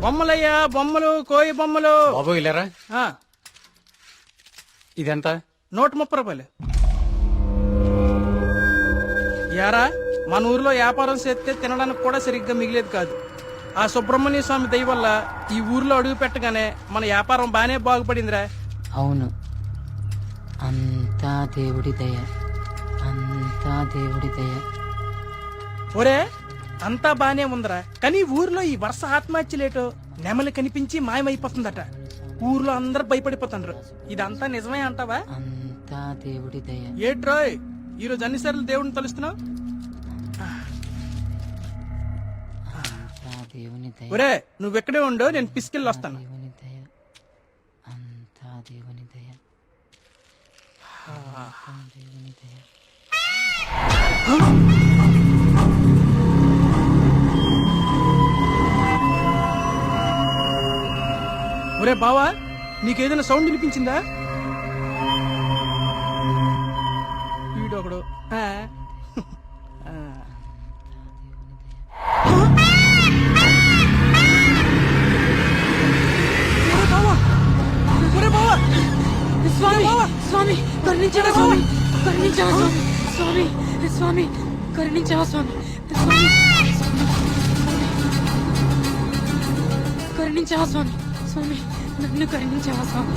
బొమ్మలయ్యా బొమ్మలు కోయి బొమ్మలు. బాబు ఆ, ఇదెంత? నూట ముప్పై రూపాయలు. యారా మన ఊర్లో వ్యాపారం చేస్తే తినడానికి కూడా సరిగ్గా మిగిలేదు కాదు. ఆ సుబ్రహ్మణ్య స్వామి దయ వల్ల ఈ ఊర్లో అడుగు పెట్టగానే మన వ్యాపారం బానే బాగుపడిందిరా. అవును. అంతా దేవుడి దయ. అంతా దేవుడి దయ. ఒరే అంతా బానే ఉందిరా. కానీ ఊర్లో ఈ వరుస ఆత్మహత్యలేటో నెమలి కనిపించి మాయమైపోతుందట. ఊర్లో అందరు భయపడిపోతుండ్రు. ఇదంతా నిజమే అంటావా? అంతా దేవుడి దయ. ఏట్రోయ్ ఈరోజు అన్నిసార్లు దేవుడిని తలుస్తున్నావు? అంతా దేవుని దయ. ఒరే నువ్వెక్కడే ఉండు నేను పిసికెళ్ళి వస్తాను దేవుని దయ. అంతా దేవుని దయ. అంతా దేవుని దయ. ఒరే బావా నీకేదైనా సౌండ్ వినిపించిందా? వీడొకడు బావా! స్వామి స్వామి కరుణించవా స్వామి? కరుణించవా స్వామి? స్వామి స్వామి కరుణించవా స్వామి స్వామి కరుణించవా స్వామి? స్వామి నన్ను కరుణించావా స్వామి?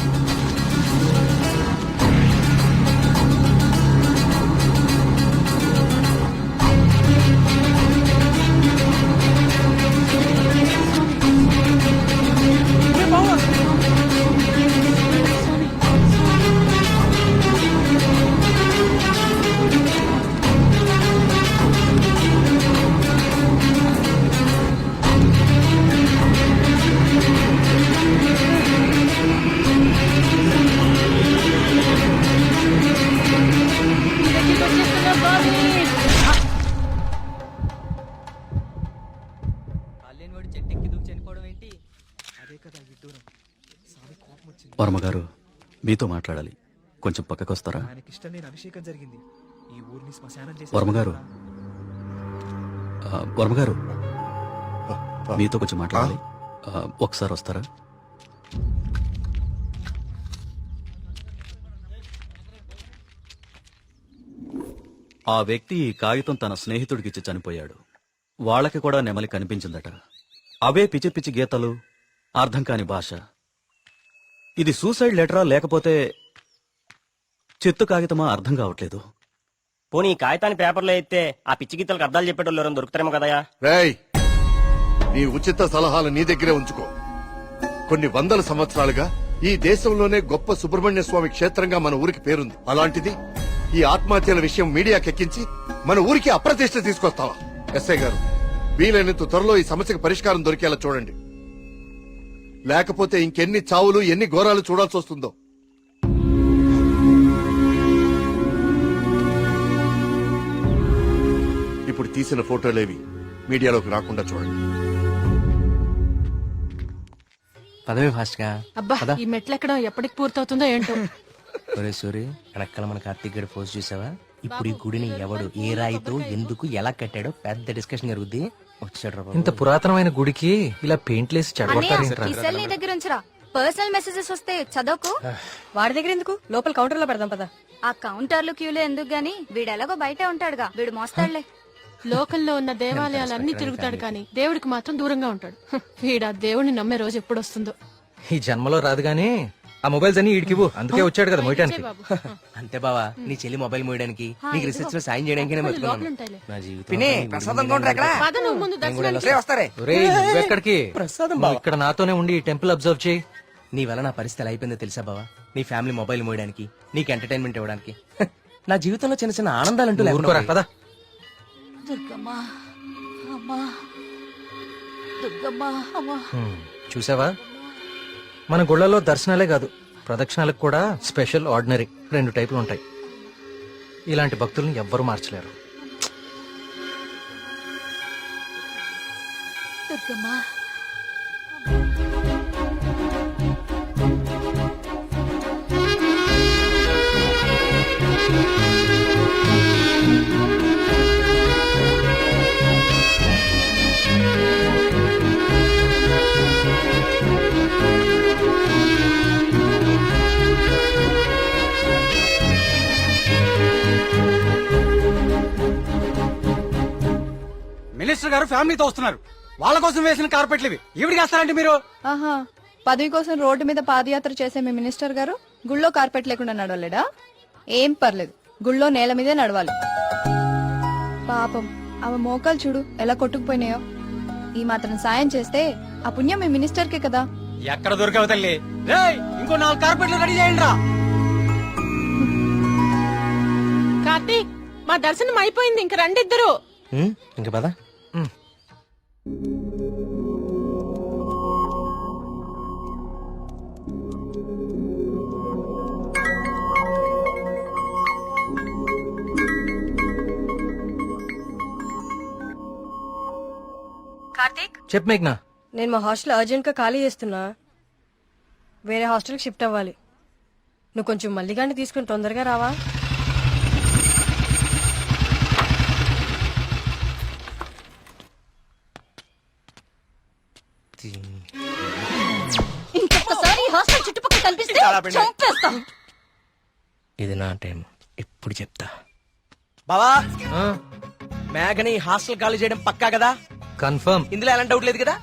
వర్మగారు మీతో మాట్లాడాలి. కొంచెం పక్కకొస్తారా? ఆయనకిష్టం లేని అభిషేకం జరిగింది. ఈ ఊరిని శ్మశానం చేసి వర్మగారు ఆ, వర్మగారు మీతో కొంచెం మాట్లాడాలి. ఆ, ఒకసారి వస్తారా? ఆ వ్యక్తి ఈ కాగితం తన స్నేహితుడికిచ్చి చనిపోయాడు. వాళ్ళకి కూడా నెమలి కనిపించిందట. అవే పిచ్చి పిచ్చి గీతలు అర్థం కాని భాష. ఇది సూసైడ్ లెటరా లేకపోతే చెత్త కాగితమా అర్థం కావట్లేదు. పోనీ ఈ కాగితాన్ని పేపర్లో అయితే ఆ పిచ్చి గీతలకు అర్థాలు చెప్పేటోళ్ళు ఎవరైనా దొరుకుతారేమో కదయా రేయ్ నీ ఉచిత సలహాలు నీ దగ్గరే ఉంచుకో. కొన్ని వందల సంవత్సరాలుగా ఈ దేశంలోనే గొప్ప సుబ్రహ్మణ్య స్వామి క్షేత్రంగా మన ఊరికి పేరుంది. అలాంటిది ఈ ఆత్మహత్యల విషయం మీడియాకెక్కించి మన ఊరికి అప్రతిష్ట తీసుకొస్తావా? ఎస్ఐ గారు వీలైనంత త్వరలో ఈ సమస్యకు పరిష్కారం దొరికేలా చూడండి. లేకపోతే ఇంకెన్ని చావులు ఎన్ని ఘోరాలు చూడాల్సి వస్తుందో. ఇప్పుడు తీసిన ఫోటోలేవి మీడియాలోకి రాకుండా చూడండి. పదవి ఫాస్ట్గా అబ్బా ఈ మెట్లెక్కడం ఎప్పటికి పూర్తవుతుందో ఏంటో. ఒరే సూరి వెనకాల మన కార్తీక్ గడి పోస్ట్ చూసావా? ఇప్పుడు ఈ గుడిని ఎవడు ఏ రాయితో ఎందుకు ఎలా కట్టాడో పెద్ద డిస్కషన్ జరుగుద్ది. ఇంత పురాతనమైన గుడికి ఇలా పెయింట్లేసి చెడగొట్టారేంట్రా ఈ సెల్ నీ దగ్గర ఉంచరా? పర్సనల్ మెసేజెస్ వస్తే చదవకు. వాడి దగ్గర ఎందుకు? లోపల కౌంటర్లో పెడదాం పదా. ఆ కౌంటర్లు క్యూలు ఎందుకు గాని? వీడు ఎలాగో బయటే ఉంటాడుగా. వీడు మోస్తాడులే. లోకల్లో ఉన్న దేవాలయాలన్నీ తిరుగుతాడు కానీ దేవుడికి మాత్రం దూరంగా ఉంటాడు. వీడు ఆ దేవుడిని నమ్మే రోజు ఎప్పుడు వస్తుందో. ఈ జన్మలో రాదు గానీ ఆ మొబైల్స్ అన్ని ఈడికివ్వు అందుకే వచ్చాడు కదా మొయటానికి అంతే బావా నీ చెల్లి మొబైల్ మోయడానికి నీకు రీసెర్చ్లో సాయం చేయడానికి లోపల బతుకున్నాను. ఉంటాయిలే. నా జీవితం పిన్ని ప్రసాదం కౌంటర్ ఎక్కడ పద నువ్వు ముందు దర్శనానికి వస్తారే. ఒరేయ్, నువ్వెక్కడికి ప్రసాదం నువ్వు ఇక్కడ నాతోనే ఉండి ఈ టెంపుల్ అబ్జర్వ్ చేయి. నీ వల్ల నా పరిస్థితి ఎలా అయిపోయిందో తెలుసా బావా? నీ ఫ్యామిలీ మొబైల్ మోయడానికి నీకు ఎంటర్టైన్మెంట్ ఇవ్వడానికి. నా జీవితంలో చిన్న చిన్న ఆనందాలంటూ ఊరుకోరా లేకుండా పదా. దుర్గమ్మా అమ్మా. దుర్గమ్మా అమ్మా. చూసావా? మన గుళ్ళలో దర్శనాలే కాదు ప్రదక్షిణాలకు కూడా స్పెషల్ ఆర్డినరీ రెండు టైపులు ఉంటాయి. ఇలాంటి భక్తులను ఎవ్వరూ మార్చలేరు. దుర్గమ్మా. గారు ఫ్యామిలీతో వస్తున్నారు. వాళ్ళ కోసం వేసిన కార్పెట్లు ఇవి. ఈవిడికి వేస్తారంటే మీరు? ఆహా పదవి కోసం రోడ్డు మీద పాదయాత్ర చేసే మీ మినిస్టర్ గారు గుళ్ళో కార్పెట్ లేకుండా నడవలేడా? ఏం పర్లేదు గుళ్ళో నేల మీదే నడవాలి. పాపం ఆమె మోకాలు చూడు ఎలా కొట్టుకుపోయినాయో. ఈ మాత్రం సాయం చేస్తే ఆ పుణ్యం మీ మినిస్టర్ కే కదా. ఎక్కడ దొరికావు తల్లి? రేయ్ ఇంకో నాలుగు కార్పెట్లు రెడీ చేయండి రా కార్తీక్ మా దర్శనం అయిపోయింది. ఇంక రండిద్దరు. ఇంక పద. చెప్పు మేఘ్నా. నేను మా హాస్టల్ అర్జెంట్గా ఖాళీ చేస్తున్నా. వేరే హాస్టల్కి షిఫ్ట్ అవ్వాలి. నువ్వు కొంచెం మల్లిగాన్ని తీసుకుని తొందరగా రావా? ఇంకొకసారి హాస్టల్ చుట్టుపక్కల కనిపిస్తే చంపేస్తా. ఇది నా టైం. ఎప్పుడు చెప్తా. బావా! మేఘని హాస్టల్ ఖాళీ చేయడం పక్కా కదా? కన్ఫర్మ్. ఇందులో ఎలాంటి డౌట్ లేదు కదా?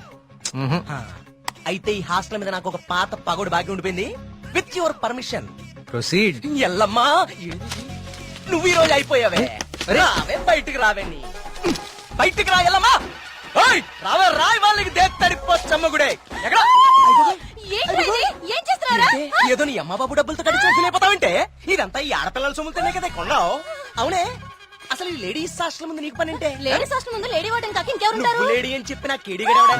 హా. అయితే ఈ హాస్టల్ మీద నాకు ఒక పాత పగోడు బాకీ ఉండిపోయింది. విత్ యువర్ పర్మిషన్ ప్రొసీడ్ ఎల్లమ్మా నువ్వు ఈ రోజు అయిపోయావే. రావే బయటికి రావే నీ. బయటికి రా ఎల్లమ్మా. ఓయ్, రావే రాయ్ వాళ్ళకి దేత్తడిపోచ్చమ్మ గుడే. ఎక్కడ? ఏదో నీ అమ్మ బాబు డబ్బులతో కడిచి ఫీలైపోతావంటే ఇదంతా ఈ ఆడపిల్లల సొమ్ముతోనే కదా కొన్నావు. అవునే? అసలు ఈ లేడీస్ హాస్టల్ ముందు నీకు పని అంటే లేడీస్ హాస్టల్ ముందు లేడీ వార్డెన్ కాక ఇంకెవరుంటారు? లేడీ అని చెప్పి నా కేడిగడవడా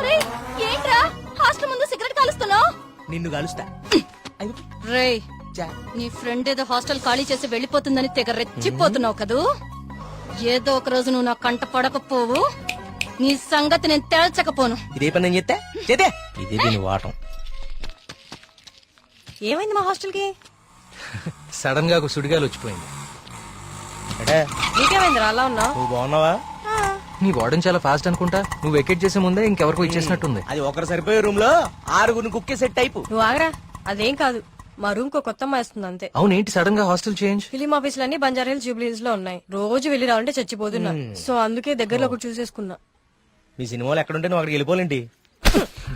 అరే ఏంట్రా? హాస్టల్ ముందు సిగరెట్ కాలుస్తున్నావు? నిన్ను కలుస్తా. రే. నీ ఫ్రెండ్ ఏదో హాస్టల్ ఖాళీ చేసి వెళ్ళిపోతుందని తెగ రెచ్చిపోతున్నావు కదూ? ఏదో ఒక రోజు నువ్వు నా కంట పడకపోవు. నీ సంగతి నేను తేల్చకపోను. ఇదే పని నేను చెప్తే చేతే ఇదే దీని వాటం ఏమైంది మా హాస్టల్కి? సడన్గా ఒక సుడిగాలు వచ్చిపోయింది. అలా ఉన్నావు? నువ్వు బాగున్నావా? నీ వార్డెన్ చాలా ఫాస్ట్ అనుకుంటా. నువ్వు వెకేట్ చేసే ముందే ఇంకెవరికో ఇచ్చేసినట్టుంది. అది ఒకరు సరిపోయే రూమ్లో ఆరుగురిని కుక్కే సెట్ టైపు. నువ్వు ఆగరా? అదేం కాదు. మా రూమ్కు కొత్త అమ్మాయి వస్తుంది అంతే. అవునేంటి సడన్గా హాస్టల్ చేంజ్? ఫిలిం ఆఫీసులన్నీ బంజారా హిల్స్ జూబ్లీ హిల్స్లో ఉన్నాయి. రోజు వెళ్ళి రావాలంటే చచ్చిపోతున్నా. సో అందుకే దగ్గరలో ఒకటి చూసేసుకున్నా. మీ సినిమాలు ఎక్కడుంటే నువ్వు అక్కడికి వెళ్ళిపోలేంటి?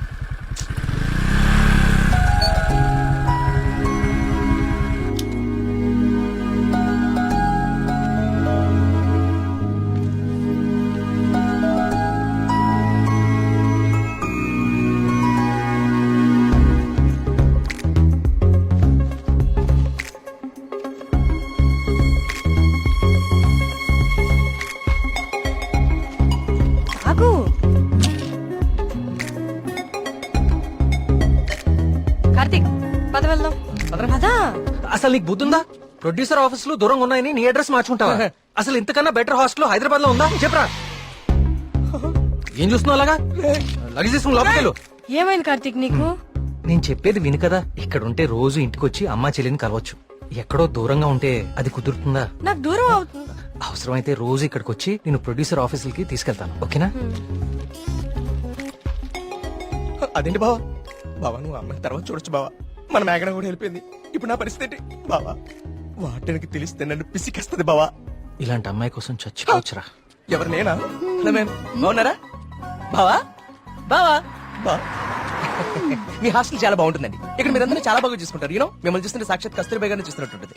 కార్తీక్ పద వెళ్దాం. పదా. అసలు నీకు బుద్ధుందా? ప్రొడ్యూసర్ ఆఫీసులు దూరంగా ఉన్నాయని నీ అడ్రస్ మార్చుకుంటావా? అసలు ఇంతకన్నా బెటర్ హాస్టల్ హైదరాబాద్లో ఉందా? చెప్పరా. ఏం చూస్తున్నావు అలాగా? లగేజ్ తీసుకుని ఏమైంది కార్తీక్ నీకు? నేను చెప్పేది విను కదా ఇక్కడ ఉంటే రోజు ఇంటికొచ్చి అమ్మా చెల్లిని కలవచ్చు. ఎక్కడో దూరంగా ఉంటే అది కుదురుతుందా? నాకు దూరం అవుతుంది. అవసరమైతే రోజు ఇక్కడికి వచ్చి నేను ప్రొడ్యూసర్ ఆఫీసులకి తీసుకెళ్తాను. ఓకేనా? అదేంటి బావా? బావా నువ్వు అమ్మాయి తర్వాత చూడొచ్చు బావా. మన మేఘన కూడా వెళ్ళిపోయింది. ఇప్పుడు నా పరిస్థితి ఏంటి? బావా వాటికి తెలిస్తే నన్ను పిసికేస్తుంది బావా. ఇలాంటి అమ్మాయి కోసం చచ్చిపోవచ్చురా. ఎవరు నేనా? హలో బాగున్నారా బావా బావా. బా. మీ హాస్టల్ చాలా బాగుంటుందండి. ఇక్కడ మీరందరూ చాలా బాగా చూసుకుంటారు. యూనో మిమ్మల్ని చూస్తుంటే సాక్షాత్ కస్తూరిబా గారిని చూస్తున్నట్టుంటది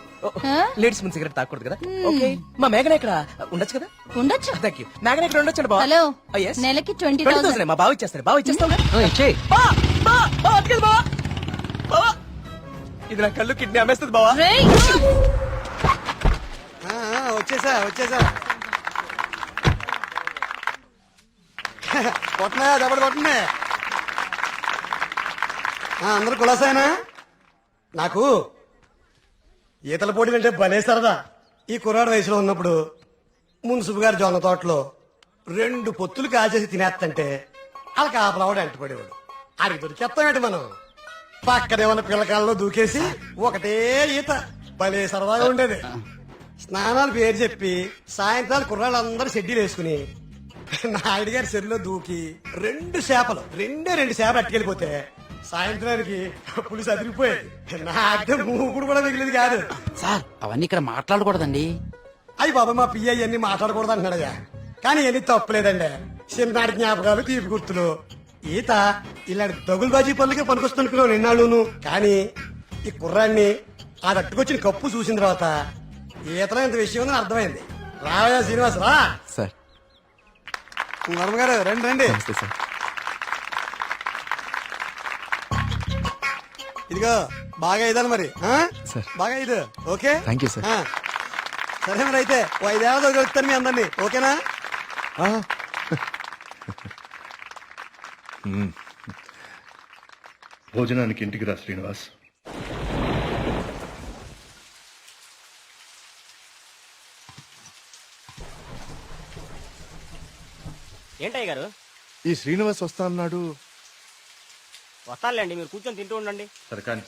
లేడీస్ ముందు సిగరెట్ తాకూడదు కదా? ఓకే. మా మేఘన ఇక్కడ ఉండొచ్చు కదా? ఉండొచ్చు. థ్యాంక్ యూ మేఘన ఇక్కడ ఉండొచ్చు బావా. హలో. Yes. నెలకి ట్వంటీ ట్వంటీ థౌసండ్ మా బావ ఇచ్చేస్తారు బావ ఇచ్చేస్తావు అటుకెళ్ళి బావా. బావా. ఇది నా కళ్ళు కిడ్నీ అమ్మేస్తుంది బావా. వచ్చేసా వచ్చేసా. కొట్టనా దెబ్బడు కొట్టనే. అందరు కులాసాయనా? నాకు ఈతల పోటీలు అంటే భలే సరదా. ఈ కుర్రాడు వయసులో ఉన్నప్పుడు మున్సిపు గారి జొన్న తోటలో రెండు పొత్తులు కాచేసి తినేస్తంటే వాళ్ళకి ఆపలవాడు ఎంటపడేవాడు అడిగి దొరికేస్తామేంటి మనం? పక్కనే ఉన్న పిల్లకాలలో దూకేసి ఒకటే ఈత. భలే సరదాగా ఉండేది. స్నానాలు పేరు చెప్పి సాయంత్రాలు కుర్రాళ్ళందరూ షెడ్యూల్ వేసుకుని నాయుడు గారి చెరువులో దూకి రెండు చేపలు రెండే రెండు చేపలు అట్టుకెళ్ళిపోతే సాయంత్రానికి పులిసి అదిరిపోయేది నాకే మూకుడు కూడా మిగిలింది కాదు. సార్ అవన్నీ ఇక్కడ మాట్లాడకూడదండి. అయ్యి బాబా మా పియ్య అన్ని మాట్లాడకూడదు అంటున్నాడయ్యా. కానీ ఎన్ని తప్పలేదండి. చిన్ననాటి జ్ఞాపకాలు తీపి గుర్తులు ఈత ఇలాంటి దగులు బాజీ పనులకే పనికొస్తున్నాను నిన్నాళ్ళును. కానీ ఈ కుర్రాన్ని ఆ తట్టుకొచ్చిన కప్పు చూసిన తర్వాత ఈతలో ఇంత విషయం ఉందని అర్థమైంది. రావయ్యా శ్రీనివాస్ రా. సార్. గారు రండి రండి. నమస్తే సార్. ఇదిగో బాగా ఇదాలి మరి ఆ? సార్. బాగా ఇది ఓకే? Thank you sir. ఆ. సరే మరి అయితే ఓ ఐదేళ్ళతో కలుగుతాను మీ అందరినీ ఓకేనా? భోజనానికి ఇంటికి రా శ్రీనివాస్. ఏంటయ్య గారు? ఈ శ్రీనివాస్ వస్తా అన్నాడు. వస్తానులేండి మీరు కూర్చొని తింటూ ఉండండి. సరే కానీ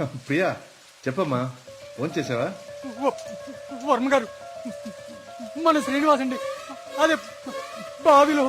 ప్రియా చెప్పమ్మా ఫోన్ చేసావా? వర్మ గారు మన శ్రీనివాస్ అండి అదే బావిలో.